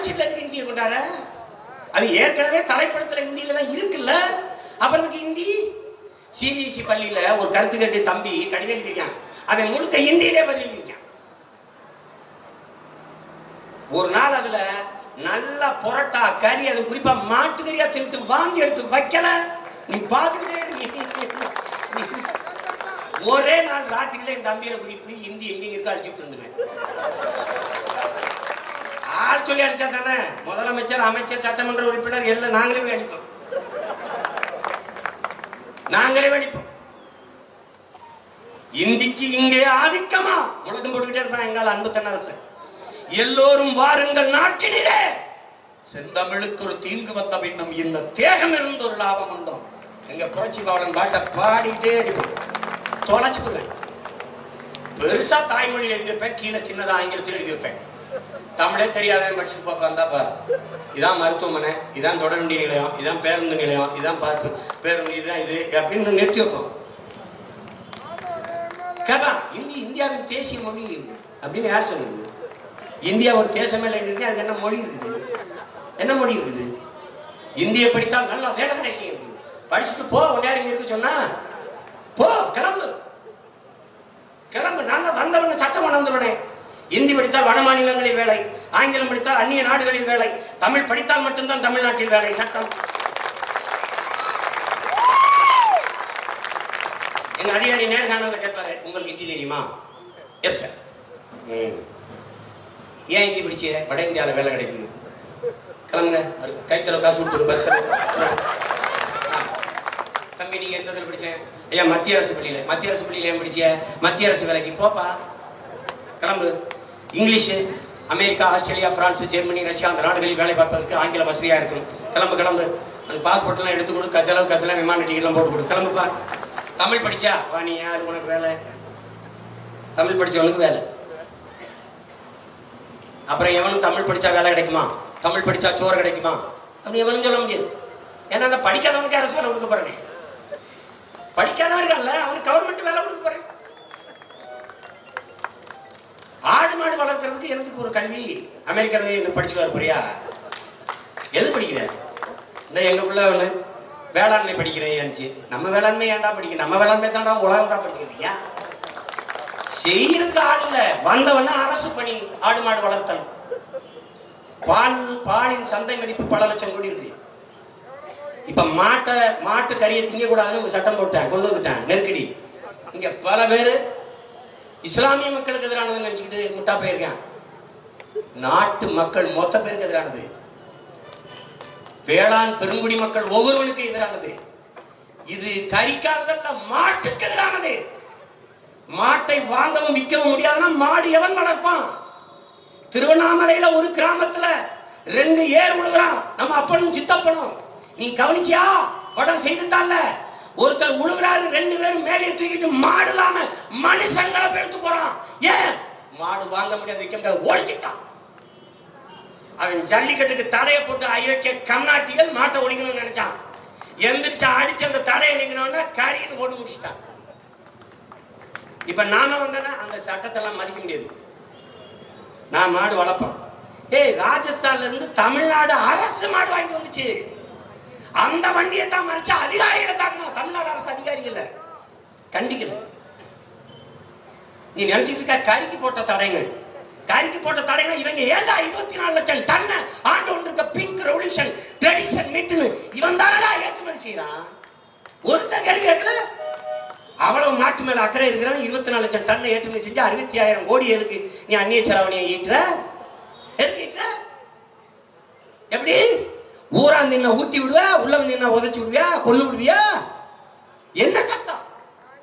படிச்சுட்டு எதுக்கு இந்தியை கொண்டாட? அது ஏற்கனவே தலைப்படத்துல இந்தியில தான் இருக்குல்ல? அப்புறத்துக்கு இந்தி? சிபிஎஸ்சி பள்ளியில ஒரு கருத்து கேட்டு தம்பி கடிதம் எழுதியிருக்கான். அவன் முழுக்க இந்தியிலே பதில் எழுதியிருக்கான். ஒரு நாள் அதுல நல்ல புரோட்டா கறி அது குறிப்பா மாட்டு கறியா தின்ட்டு வாந்தி எடுத்து வைக்கல. நீ பாத்துக்கிட்டே ஒரே நாள் ராத்திரியில என் தம்பியில குறிப்பு இந்தி எங்க இருக்கா அழிச்சுட்டு இருந்துவேன் ஆள் சொல்லி அடிச்சா தானே? முதலமைச்சர் அமைச்சர் சட்டமன்ற உறுப்பினர் எல்லாம் நாங்களே அடிப்போம் நாங்களே அடிப்போம் இந்திக்கு இங்கே ஆதிக்கமா? முழுதும் போட்டுக்கிட்டே இருப்பேன் எங்கால அன்பு தன்னரசு எல்லோரும் வாருங்கள் நாட்டினிலே. செந்தமிழுக்கு ஒரு தீங்கு வந்த பின்னும் இந்த தேகம் இருந்து ஒரு லாபம் உண்டோ? எங்க புரட்சி பாவலன் பாட்டை பாடிட்டே அடிப்போம். தொலைச்சு பெருசா தாய்மொழியில் எழுதி கீழே சின்னதா ஆங்கிலத்தில் எழுதியிருப்பேன். தமிழே தெரியாத படிச்சு பார்ப்பா வந்தாப்பா இதான் மருத்துவமனை இதான் தொடர்வண்டி நிலையம் இதான் பேருந்து நிலையம் இதான் பார்த்து பேருந்து இதுதான் இது அப்படின்னு நிறுத்தி வைப்போம். கேட்டான் இந்தி இந்தியாவின் தேசிய மொழி அப்படின்னு யார் சொன்னது இந்தியா ஒரு தேசமே இருக்கு அதுக்கு என்ன மொழி இருக்குது? என்ன மொழி இருக்குது? இந்திய படித்தால் நல்லா வேலை கிடைக்கும். படிச்சுட்டு போ உன் நேரம் இங்க இருக்கு சொன்னா. போ கிளம்பு. கிளம்பு நான் வந்தவன சட்டம் கொண்டு வந்துருவனே. இந்தி படித்தால் வட மாநிலங்களில் வேலை ஆங்கிலம் படித்தால் அந்நிய நாடுகளில் வேலை தமிழ் படித்தால் மட்டும்தான் தமிழ்நாட்டில் வேலை சட்டம். எங்க அதிகாரி நேர்காணல கேட்பாரு உங்களுக்கு ஹிந்தி தெரியுமா? எஸ் சார் ஏன் ஹிந்தி படிச்சிய? வட இந்தியாவில் வேலை கிடைக்குது கிளம்புங்க கைச்சல காசு கொடுத்துரு பஸ் தம்பி நீங்க எந்த இதில் படிச்சேன் ஐயா மத்திய அரசு பள்ளியில. மத்திய அரசு பள்ளியில ஏன் படிச்சிய? மத்திய அரசு வேலைக்கு போப்பா. கிளம்பு. English America Australia France Germany Russia அந்த நாடுகளில் வேலை பார்ப்பதற்கு ஆங்கில வசதியாக இருக்கும் கிளம்பு கிளம்பு. அந்த பாஸ்போர்ட்லாம் எடுத்து கொடு கச்சலவு கச்சலம் விமான டிக்கெட்லாம் போட்டு கொடு. கிளம்புப்பா தமிழ் படிச்சா? வா நீ யாரு உனக்கு வேலை? தமிழ் படிச்சவனுக்கு வேலை. அப்புறம் எவனும் தமிழ் படிச்சா வேலை கிடைக்குமா? தமிழ் படிச்சா சோறு கிடைக்குமா? அப்படி எவனும் சொல்ல முடியாது. ஏன்னா படிக்காதவனுக்கு அரசு வேலை கொடுக்க போறேனே. படிக்காதவன் இருக்கான்ல அவனுக்கு கவர்மெண்ட் ஆடு வளர்க்கறதுக்கு எனக்கு ஒரு கல்வி அமெரிக்காவே என்ன படிச்சு வர போறியா எது படிக்கிற? இந்த எங்க பிள்ளை ஒண்ணு வேளாண்மை படிக்கிறேன்ச்சு நம்ம வேளாண்மை ஏன்டா படிக்க? நம்ம வேளாண்மை தான்டா உலகம்டா படிச்சுக்கிறியா செய்யறதுக்கு ஆள் இல்ல. வந்தவன அரசு பணி ஆடு மாடு வளர்த்தல். பால் பாலின் சந்தை மதிப்பு பல லட்சம் கோடி இருக்கு. இப்ப மாட்டை மாட்டு கறியை திங்க கூடாதுன்னு சட்டம் போட்டேன் கொண்டு வந்துட்டேன் நெருக்கடி. இங்க பல பேரு இஸ்லாமிய மக்களுக்கு எதிரானதுன்னு நினைச்சுக்கிட்டு முட்டா போயிருக்கேன். நாட்டு மக்கள் மொத்த பேருக்கு எதிரானது. வேளாண் பெருங்குடி மக்கள் ஒவ்வொருவனுக்கு எதிரானது. இது கறிக்காததல்ல மாட்டுக்கு எதிரானது. மாட்டை வாங்கவும் விற்கவும் முடியாதுன்னா மாடு எவன் வளர்ப்பான்? திருவண்ணாமலையில ஒரு கிராமத்துல ரெண்டு ஏர் விழுகிறான் நம்ம அப்பனும் சித்தப்பனும். நீ கவனிச்சியா? படம் செய்துட்டான்ல. ஒருத்தர் உழுகிறாரு ரெண்டு பேரும் மேடையை தூக்கிட்டு மாடு இல்லாம மனுஷங்களை எடுத்து போறான். ஏன்? மாடு வாங்க முடியாது விற்க முடியாது ஒழிச்சுட்டான். அவன் ஜல்லிக்கட்டுக்கு தடையை போட்டு அயோக்கிய கம்நாட்டிகள் மாட்டை ஒழிக்கணும்னு நினைச்சான். எந்திரிச்சு அடிச்சு அந்த தடையை நீங்கணும்னா கரின்னு ஓடி முடிச்சிட்டான். இப்ப நாம வந்தேன்னா அந்த சட்டத்தெல்லாம் மதிக்க முடியாது. நான் மாடு வளர்ப்போம். ஏய் ராஜஸ்தான்ல இருந்து தமிழ்நாடு அரசு மாடு வாங்கிட்டு வந்துச்சு. அந்த வண்டியை தான் மறைச்சு அதிகாரிகளை தாக்கணும் தமிழ்நாடு அரசு அதிகாரிகள் கண்டிக்கல. நீ நினைச்சிட்டு இருக்க கறிக்கு போட்ட தடைகள்? கறிக்கு போட்ட தடைகள் இவங்க ஏண்டா இருபத்தி நாலு லட்சம் டன் ஆண்டு ஒன்று இருக்க பிங்க் ரெவல்யூஷன் ட்ரெடிஷன் மீட்டுன்னு இவன் தானடா ஏற்றுமதி செய்யறான் ஒருத்தன் கேள்வி கேட்கல? அவ்வளவு நாட்டு மேல அக்கறை இருக்கிறவன் இருபத்தி நாலு லட்சம் டன் ஏற்றுமதி செஞ்சு அறுபத்தி ஆயிரம் கோடி எதுக்கு நீ அந்நிய செலவணியை ஈட்டுற? எதுக்கு ஈட்டுற? எப்படி? ஊரா நின்ன ஊட்டி விடுவா உள்ள வந்து என்ன உதச்சி விடுவியா கொல்லு விடுவியா? என்ன